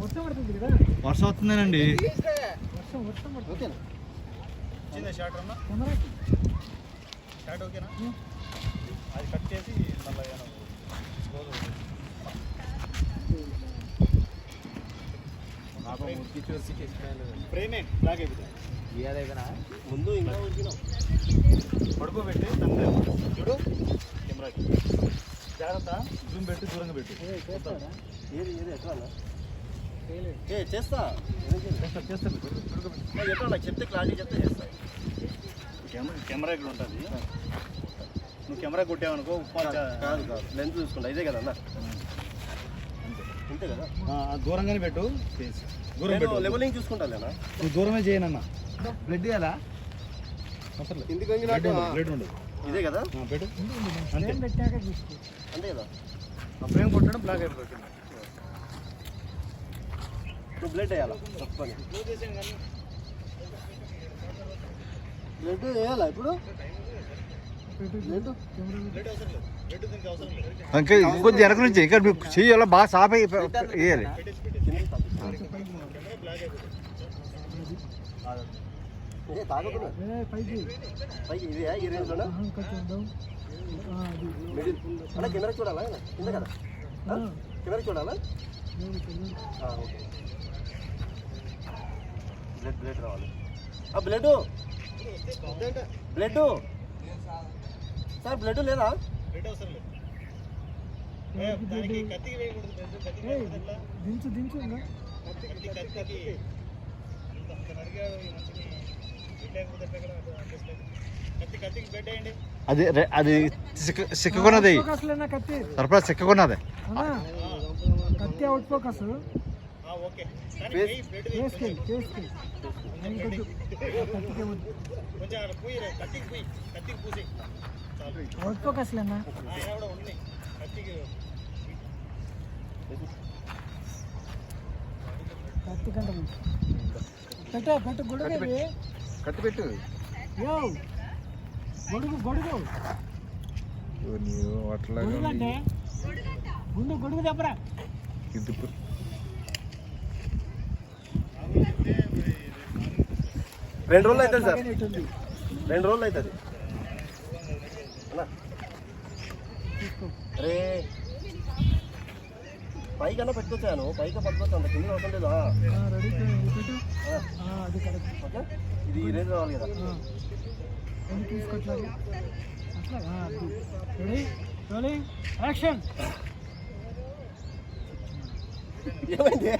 వర్షం పడుతుంది కదా వర్షం వస్తుందేనండి? వర్షం వర్షం పడుతుంది చిన్న షార్ట్ అన్న కెమెరాకి షార్ట్ ఓకేనా? అది కట్ చేసి మళ్ళీ బ్లాక్ అయిపోతుంది ముందు ఇంకా పడుకోబెట్టి చూడు కెమెరాకి జాగ్రత్త జూమ్ పెట్టి దూరంగా పెట్టు. ఏది ఏది ఎట్లా ఏ చేస్తా. చేస్తా చేస్తా. ఎట్లా చెప్తే క్లారిటీ చెప్తే చేస్తా. కెమెరా కెమెరా ఇక్కడ ఉంటుంది. నువ్వు కెమెరా కొట్టావనుకో ఉప్మా కాదు కాదు లెన్స్ చూసుకుంటా. ఇదే కదా అంతే. కదా? దూరంగానే పెట్టు. చేసి. లెవెలింగ్ నువ్వు దూరమే చేయనన్న బ్లడ్ ఇవ్వాలా బ్లడ్ వంగినట్టు ఉండదు బ్లడ్ ఉండదు. ఇదే కదా? ఆ, పెట్టు. అంతే. ఫ్రేమ్ పెట్టాక చూసుకో. అంతే కదా? ఆ ఫ్రేమ్ కొట్టడం బ్లాక్ అయిపోతుంది. నువ్వు బ్లడ్ వేయాలా? తప్పని. బ్లడ్ వేయాలా ఇప్పుడు? వెనక నుంచి ఇంకా మీకు చెయ్యి అలా బాగా సాఫ్ అయ్యి వేయాలి. ఏ పైకి ఇది ఈ అది మిడిల్. అన్న కెమెరా చూడాలా? కింద? కదా కెమెరా చూడాలా? ఓకే. బ్లడ్ బ్లడ్ రావాలి. ఆ బ్లడ్ బ్లడ్ సార్ బ్లడ్ లేదా? బ్లడ్ అవసరం లేదు. దించు దించు అది అది సిక్క సిక్కుకున్నది. ఫోకస్ లేనా కత్తి? సరఫరా సిక్కుకున్నది. అన్నా కత్తి అవుట్ ఫోకస్ ఆ, ఓకే. కానీ కత్తి కంట పెట్ట పెట్టు గొడుగు. కత్తి పెట్టు. యో గొడుగు గొడుగు. గొడుగు అంటే? గుండు గొడుగు దెబ్బరా. రెండు రోజులు అవుతుంది సార్. రెండు రోజులు అవుతుంది. అరే పైకన్నా పెట్టుకొచ్చాను. పైకి పట్టుకొచ్చు అంత కింద అవసరం లేదా? ఆ, రెడీ ఇది పెట్టు ఆ, అది కరెక్ట్. ఓకే? ఇది ఈ రేంజ్ రావాలి కదా. అది ఏమైంది?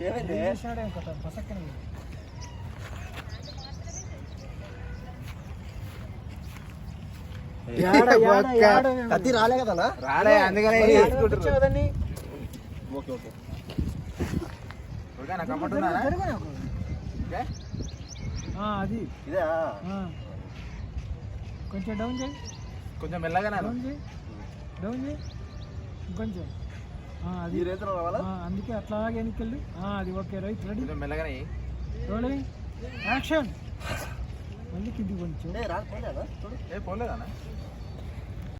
ఏమైంది? చేశాడే కదా. రాలే రాలే అందుకనే ఓకే ఓకే. అది. ఇదే. కొంచెం డౌన్ చేయి. కొంచెం మెల్లగా డౌన్ చేయి. డౌన్ చేయి. ఇంకొంచెం. ఆ, అది. అందుకే అట్లాగే వెనక్కి అది ఓకే రైట్ రెడీ. మెల్లగానే రోలింగ్. యాక్షన్. మళ్ళీ కిందికి కొంచెం ఏ రా పోలేదా? పోలేదా